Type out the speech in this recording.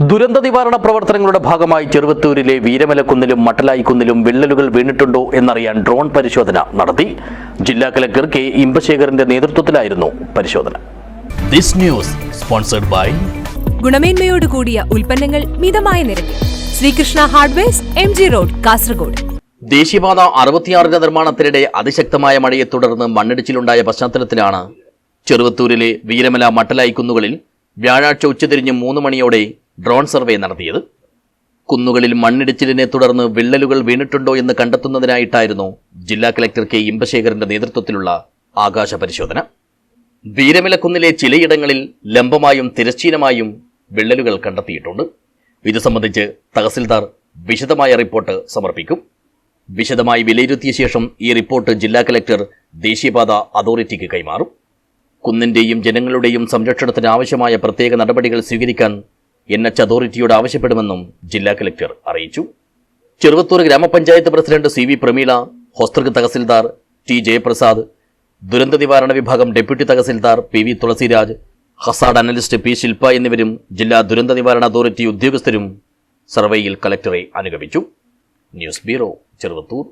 ദുരന്ത നിവാരണ പ്രവർത്തനങ്ങളുടെ ഭാഗമായി ചെറുവത്തൂരിലെ വീരമലക്കുന്നിലും മട്ടലായിക്കുന്നിലും വിള്ളലുകൾ വീണിട്ടുണ്ടോ എന്നറിയാൻ ഡ്രോൺ പരിശോധന നടത്തി. ജില്ലാ കലക്ടർ കെ ഇമ്പശേഖറിന്റെ നേതൃത്വത്തിലായിരുന്നു പരിശോധന. ദിസ് ന്യൂസ് സ്പോൺസർഡ് ബൈ ഗുണമേന്മയോട് കൂടിയ ഉൽപ്പന്നങ്ങൾ മിതമായ നിരക്കിൽ. Srikrishna hardwares M G road Kasaragod. ദേശീയപാത അറുപത്തിയാറിന്റെ നിർമ്മാണത്തിനിടെ അതിശക്തമായ മഴയെ തുടർന്ന് മണ്ണിടിച്ചിലുണ്ടായ പശ്ചാത്തലത്തിലാണ് ചെറുവത്തൂരിലെ വീരമല മട്ടലായിക്കുന്നുകളിൽ വ്യാഴാഴ്ച ഉച്ചതിരിഞ്ഞ് മൂന്ന് മണിയോടെ ഡ്രോൺ സർവേ നടത്തിയത്. കുന്നുകളിൽ മണ്ണിടിച്ചിലിനെ തുടർന്ന് വിള്ളലുകൾ വീണിട്ടുണ്ടോ എന്ന് കണ്ടെത്തുന്നതിനായിട്ടായിരുന്നു ജില്ലാ കലക്ടർ കെ ഇമ്പശേഖരന്റെ നേതൃത്വത്തിലുള്ള ആകാശ പരിശോധന വീരമിലക്കുന്നിലെ ചിലയിടങ്ങളിൽ ലംബമായും തിരശ്ചീനമായും വിള്ളലുകൾ കണ്ടെത്തിയിട്ടുണ്ട്. ഇത് സംബന്ധിച്ച് തഹസിൽദാർ വിശദമായ റിപ്പോർട്ട് സമർപ്പിക്കും. വിശദമായി വിലയിരുത്തിയ ശേഷം ഈ റിപ്പോർട്ട് ജില്ലാ കലക്ടർ ദേശീയപാത അതോറിറ്റിക്ക് കൈമാറും. കുന്നിന്റെയും ജനങ്ങളുടെയും സംരക്ഷണത്തിന് ആവശ്യമായ പ്രത്യേക നടപടികൾ സ്വീകരിക്കാൻ എൻ എച്ച് അതോറിറ്റിയോട് ആവശ്യപ്പെടുമെന്നും ജില്ലാ കലക്ടർ അറിയിച്ചു. Cheruvathur grama panchayat president C V Prameela Hosdurg tahsildar T Jayaprasad ദുരന്ത നിവാരണ വിഭാഗം deputy tahsildar P V Thulasiraj hazard analyst P Shilpa എന്നിവരും ജില്ലാ ദുരന്ത നിവാരണ അതോറിറ്റി ഉദ്യോഗസ്ഥരും സർവേയിൽ കലക്ടറെ അനുഗമിച്ചു. News bureau Cheruvathur.